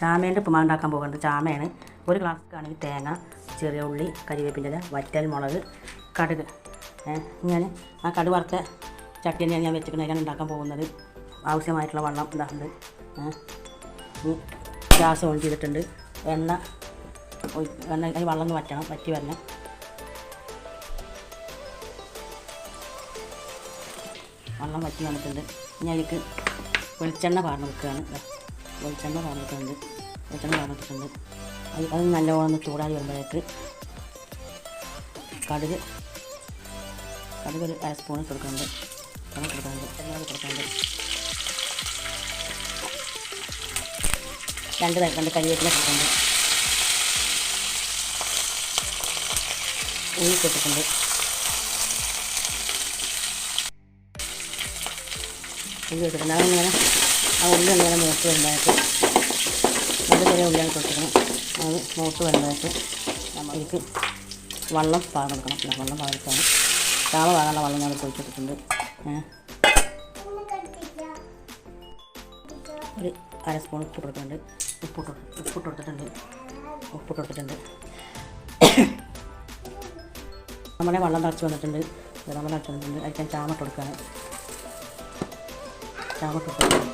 ചാമേന്റെ ഉപ്പുമാവ് ഉണ്ടാക്കാൻ പോകുന്നത് ചാമയാണ്. ഒരു ഗ്ലാസ് ആണെങ്കിൽ തേങ്ങ ചെറിയ ഉള്ളി കരിവേപ്പിന്റെ വറ്റൽ മുളക് കടുക്. ഞാൻ ആ കടുക് വറുത്ത ചട്ടി തന്നെയാണ് ഞാൻ വെച്ചിരിക്കുന്നത്. അതിനാണ് ഉണ്ടാക്കാൻ പോകുന്നത്. ആവശ്യമായിട്ടുള്ള വെള്ളം ഇനി ഗ്യാസ് ഓൺ ചെയ്തിട്ടുണ്ട്. എണ്ണ എണ്ണ അതിന് വെള്ളം ഒന്ന് വറ്റണം വറ്റി വരണം. വെള്ളം വറ്റി വന്നിട്ടുണ്ട്. ഞാൻ അതിലേക്ക് വെളിച്ചെണ്ണ പാർന്ന് വെക്കുകയാണ്. വെളിച്ചെണ്ണ വന്നിട്ടുണ്ട് വെളിച്ചെണ്ണ വന്നിട്ടുണ്ട് അത് അത് നല്ലവണ്ണം ചൂടായി വരുമ്പോഴേക്ക് കടുക് കടുക് ഒരു അര സ്പൂൺ കൊടുക്കുന്നുണ്ട്. കടുക് കൊടുക്കുന്നുണ്ട് എല്ലാം കൊടുക്കുന്നുണ്ട്. രണ്ട് രണ്ട് കരിവേപ്പില കൊടുക്കുന്നുണ്ട്. ഉള്ളി കൊടുക്കുന്നുണ്ട് ഉള്ളി കൊടുക്കുന്നുണ്ട് അതിങ്ങനെ ആ ഉള്ളി ഒന്നിങ്ങനെ മൂത്ത് നല്ല ചെറിയ ഉള്ളിയാണ് കൊടുത്തിരിക്കണം അത് മൂത്ത് വരുമ്പോഴേക്ക് നമ്മൾക്ക് വെള്ളം പാകം കൊടുക്കണം പിന്നെ വെള്ളം പാകത്താണ് ചാള പാകാനുള്ള വെള്ളം ഞാൻ കൊടുത്തിട്ടുണ്ട് ഒരു അര സ്പൂൺ ഉപ്പ് കൊടുക്കുന്നുണ്ട് ഉപ്പിട്ട് ഉപ്പിട്ട് കൊടുത്തിട്ടുണ്ട്. ഉപ്പിട്ട് കൊടുത്തിട്ടുണ്ട്. നമ്മുടെ വെള്ളം തിളച്ച് വന്നിട്ടുണ്ട്. വെള്ളം തിളച്ച് വന്നിട്ടുണ്ട്. അതിൽ ഞാൻ ചാമട്ട് കൊടുക്കുകയാണ്. ചാമട്ട് കൊടുക്കുന്നത്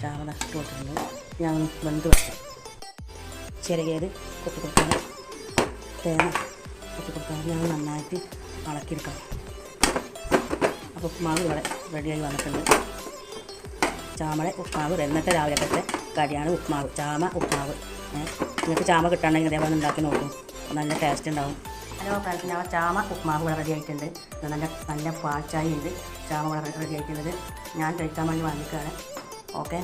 ചാമ നഷ്ടം കൊടുത്തിട്ടുണ്ട് ഞാൻ വെന്ത് വെക്കാം. ചെറുകേത് കൊത്തി കൊടുക്കാൻ തേങ്ങ കൊത്തി കൊടുക്കാൻ ഞാൻ നന്നായിട്ട് ഇളക്കിയെടുക്കണം അപ്പോൾ ഉപ്പുമാവ് ഇവിടെ റെഡിയായി വന്നിട്ടുണ്ട്. ചാമയുടെ ഉപ്മാവ് ഇന്നത്തെ രാവിലത്തെ കടിയാണ് ഉപ്മാവ് ചാമ ഉപ്മാവ് ഏ, നിങ്ങൾക്ക് ചാമ കിട്ടണമെങ്കിൽ അതേപോലെ ഉണ്ടാക്കി നോക്കും. നല്ല ടേസ്റ്റ് ഉണ്ടാവും. ഹലോ ഫ്രണ്ട്സ് ഞാൻ ചാമ ഉപ്മാവ് ഇവിടെ റെഡി ആയിട്ടുണ്ട്. നല്ല നല്ല പാച്ചായി ഉണ്ട്. ചാമ ഇവിടെ റെഡി ആയിട്ടുള്ളത് ഞാൻ കഴിക്കാൻ വേണ്ടി വാങ്ങിക്കുകയാണ് ഓക്കെ